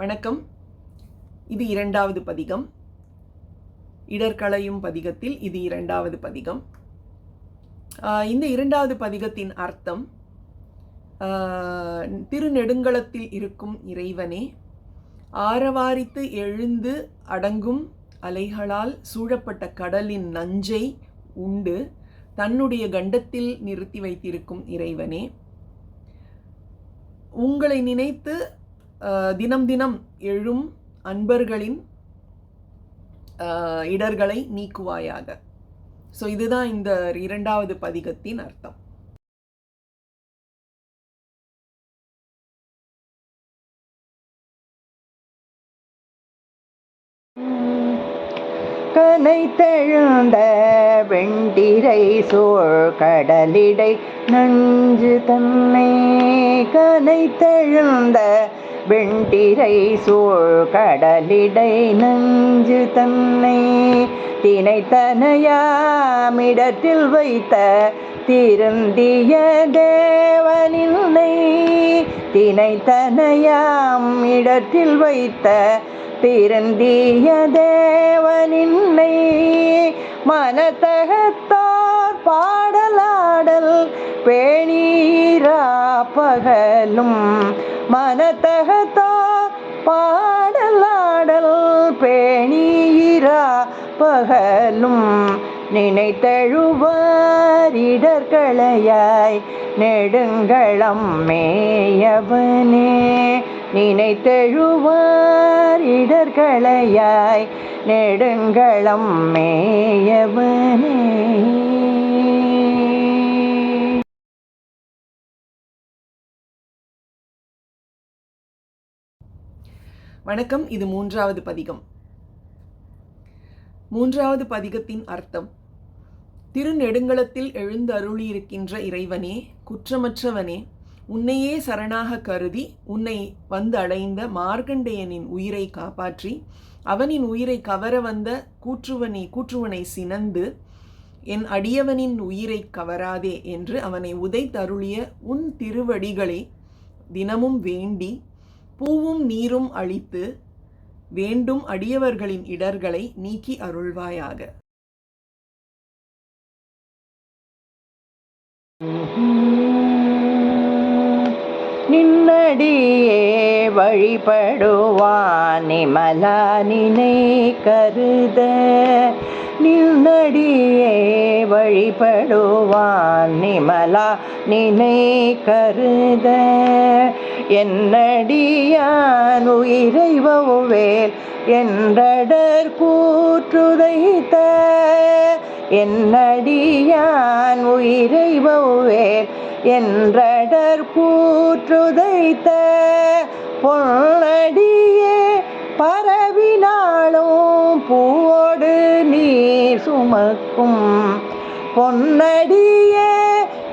வணக்கம். இது இரண்டாவது பதிகம். இடர்களையும் பதிகத்தில் இது இரண்டாவது பதிகம். இந்த இரண்டாவது பதிகத்தின் அர்த்தம் திருநெடுங்களத்தில் இருக்கும் இறைவனே ஆரவாரித்து எழுந்து அடங்கும் அலைகளால் சூழப்பட்ட கடலின் நஞ்சை உண்டு தன்னுடைய கண்டத்தில் நிறுத்தி வைத்திருக்கும் இறைவனே. உங்களை நினைத்து தினம் தினம் எழும் அன்பர்களின் ஆஹ், இடர்களை நீக்குவாயாக. ஸோ இதுதான் இந்த இரண்டாவது பதிகத்தின் அர்த்தம். கனைத்தெழுந்த வெண்டிரை சோழ் கடலிடை நஞ்சு தன்னை கனைத்தெழுந்த வெண்டிரை சோழ் கடலிடை நஞ்சு தன்னை தினைத்தனையாமிடத்தில் வைத்த திருந்திய தேவனில்லை தினைத்தனையாம் இடத்தில் வைத்த திருந்திய தேவனின்னை மனத்தகத்தார் பாடலாடல் பேணீரா பகலும் மனத்தகத்தா பாடலாடல் பேணீரா பகலும் நினைத்தழுவாரிடர்களையாய் நெடுங்களம் மேயவனே நினைத்தழுவாரிடர்களையாய் நெடுங்களம் மேயவனே. வணக்கம் இது மூன்றாவது பதிகம். மூன்றாவது பதிகத்தின் அர்த்தம். திருநெடுங்களத்தில் எழுந்தருளியிருக்கின்ற இறைவனே குற்றமற்றவனே உன்னையே சரணாக கருதி உன்னை வந்து அடைந்த மார்க்கண்டேயனின் உயிரை காப்பாற்றி அவனின் உயிரை கவர வந்த கூற்றுவனை கூற்றுவனை சினந்து என் அடியவனின் உயிரை கவராதே என்று அவனை உதைத்தருளிய உன் திருவடிகளை தினமும் வேண்டி பூவும் நீரும் அளித்து வேண்டும் அடியவர்களின் இடர்களை நீக்கி அருள்வாயாக. நின்னடியே வழிபடுவான் நிமலா நினை கருத நின்னடியே வழிபடுவான் நிமலா நினை கருத. என்னடியான் உயிரை வௌவேல் என்றடர் கூற்றுதைத்த. என்னடியான் உயிரை வௌவேல் என்றடர் கூற்றுதைத்த. பொன்னடியே பரவினான் சுமக்கும் பொன்னடியே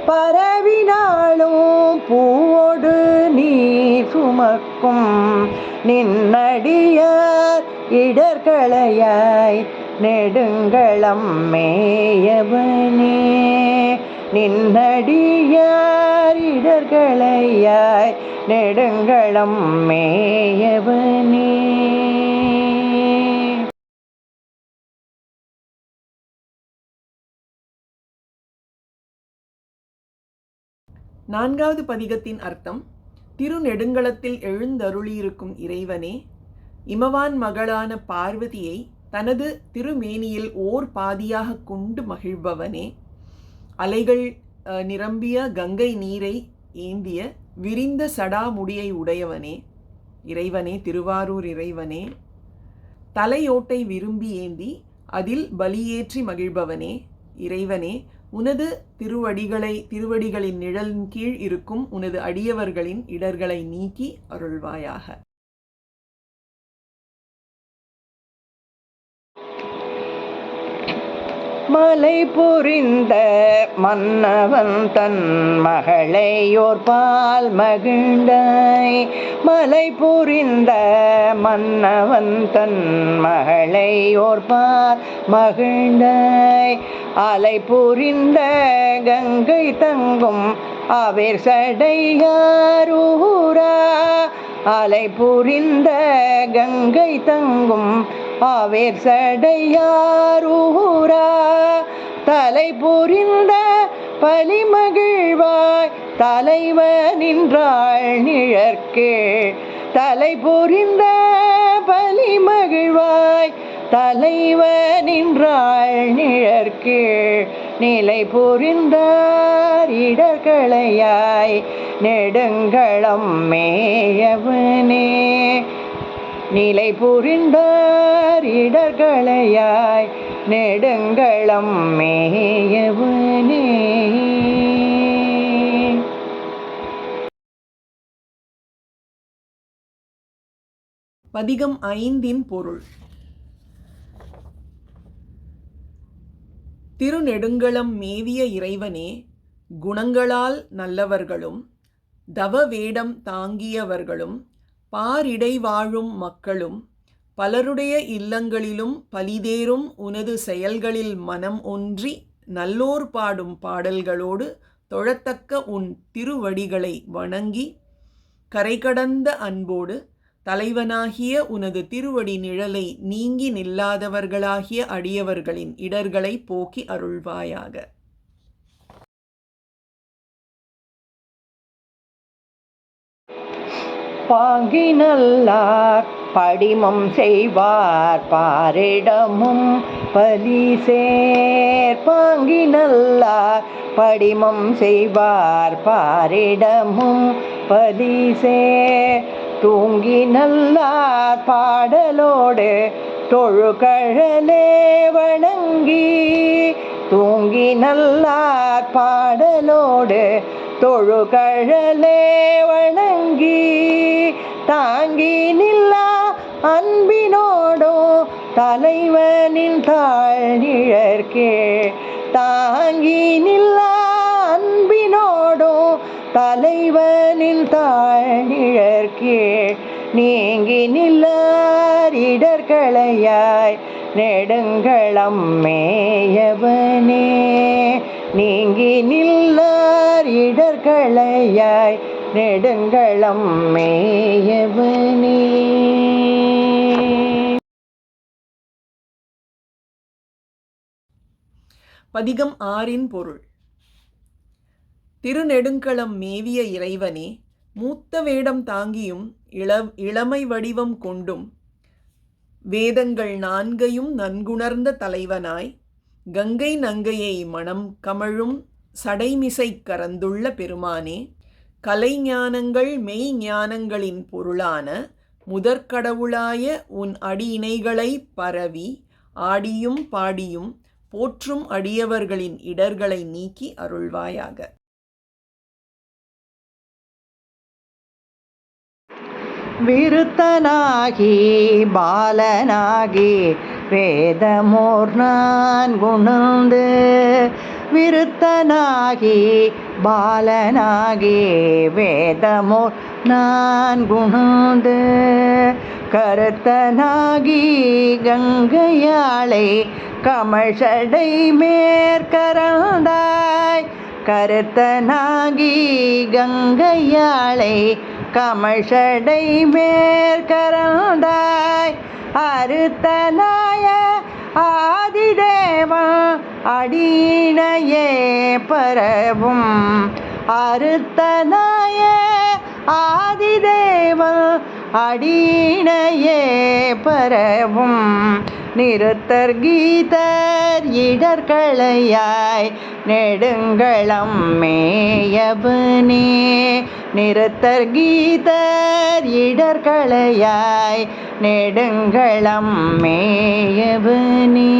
பரவினாலும் பூவோடு நீ சுமக்கும் நின்னடியார் இடர்களையாய் நெடுங்களம் மேயவனே. நின்னடியார் இடர்களையாய் நெடுங்களம் மேயவனே. நான்காவது பதிகத்தின் அர்த்தம் திருநெடுங்களத்தில் எழுந்தருளியிருக்கும் இறைவனே இமவான் மகளான பார்வதியை தனது திருமேனியில் ஓர் பாதியாக கொண்டு மகிழ்பவனே. அலைகள் நிரம்பிய கங்கை நீரை ஏந்திய விரிந்த சடாமுடியை உடையவனே. இறைவனே திருவாரூர் இறைவனே. தலையோட்டை விரும்பி ஏந்தி அதில் பலியேற்றி மகிழ்பவனே. இறைவனே உனது திருவடிகளை திருவடிகளின் நிழலின் கீழ் இருக்கும் உனது அடியவர்களின் இடர்களை நீக்கி அருள்வாயாக. மலை புரிந்த மன்னவன் தன் மகளையோர் பால் மகிழ்ந்தாய். மலை புரிந்த மன்னவன் தன் மகளையோர் பால் மகிழ்ந்தாய். அலை புரிந்த கங்கை தங்கும் அவர் சடையாரூரா அலை புரிந்த கங்கை தங்கும் ஆவேர் சடையாரூரா தலை புரிந்த பலிமகிழ்வாய் தலைவனின்றாள் நிழற்கே. தலை புரிந்த பலிமகிழ்வாய் தலைவனின்றாள் நிழற்கே. நிலை புரிந்தார் இடர்களையாய் நெடுங்களம் மேயவனே. நிலை புரிந்தார் இடர்களையாய் நெடுங்களம் மேயவனே. பதிகம் ஐந்தின் பொருள். திருநெடுங்களம் மேவிய இறைவனே குணங்களால் நல்லவர்களும் தவ வேடம் தாங்கியவர்களும் பாரிடை வாழும் மக்களும் பலருடைய இல்லங்களிலும் பலிதேரும் உனது செயல்களில் மனம் ஒன்றி நல்லோர் பாடும் பாடல்களோடு தொழத்தக்க உன் திருவடிகளை வணங்கி கரைகடந்த அன்போடு தலைவனாகிய உனது திருவடி நிழலை நீங்கி நில்லாதவர்களாகிய அடியவர்களின் இடர்களை போக்கி அருள்வாயாக. பாங்கினல்லார் படிமம் செய்வார் பாரிடமும் பலிசேர். பாங்கினல்லார் படிமம் செய்வார் பாரிடமும் பலிசேர். தூங்கி நல்லார் பாடலோடு தொழுகழலே வணங்கி தூங்கி நல்லார் பாடலோடு தொழுகழலே வணங்கி. தாங்கி நில்லா அன்பினோடோ தலைவனின் தாழ்நிழற்கே. தாங்கி நில்லா அன்பினோடோ தலைவனின் தாழ்நிழற்கே. நீங்கி நில்லாரிடர்களையாய் நெடுங்களம் மேயவனே. நீங்கி நில்லாரிடர்களையாய் நெடுங்களம் மேயவனே. பதிகம் ஆறின் பொருள். திருநெடுங்களம் மேவிய இறைவனே மூத்த வேடம் தாங்கியும் இள இளமை வடிவம் கொண்டும் வேதங்கள் நான்கையும் நன்குணர்ந்த தலைவனாய் கங்கை நங்கையை மணம் கமழும் சடைமிசை கரந்துள்ள பெருமானே கலைஞானங்கள் மெய் ஞானங்களின் பொருளான முதற்கடவுளாய உன் அடியினைகளை பரவி ஆடியும் பாடியும் போற்றும் அடியவர்களின் இடர்களை நீக்கி அருள்வாயாக. விருத்தனாகி பாலனாகி வேதமோர் நான் குணந்து விருத்தனாகி பாலனாகி வேதமோ நான் குணந்து கருத்தனாகி கங்கையாளை கமழ்சடை மேற்கரந்தாய் கருத்தனாகி கங்கையாளை கமழ்சடை மேற்கரந்தாய் அறுத்தனாய ஆதிதேவா அடியினையே பரவும் அறுத்தனாய ஆதிதேவன் அடியினையே பரவும் நிறுத்தர் கீதர் இடர்களையாய் நெடுங்களம் மேயவனே. நிறுத்தர் கீதர் இடர்களையாய் நெடுங்களம் மேயவனே.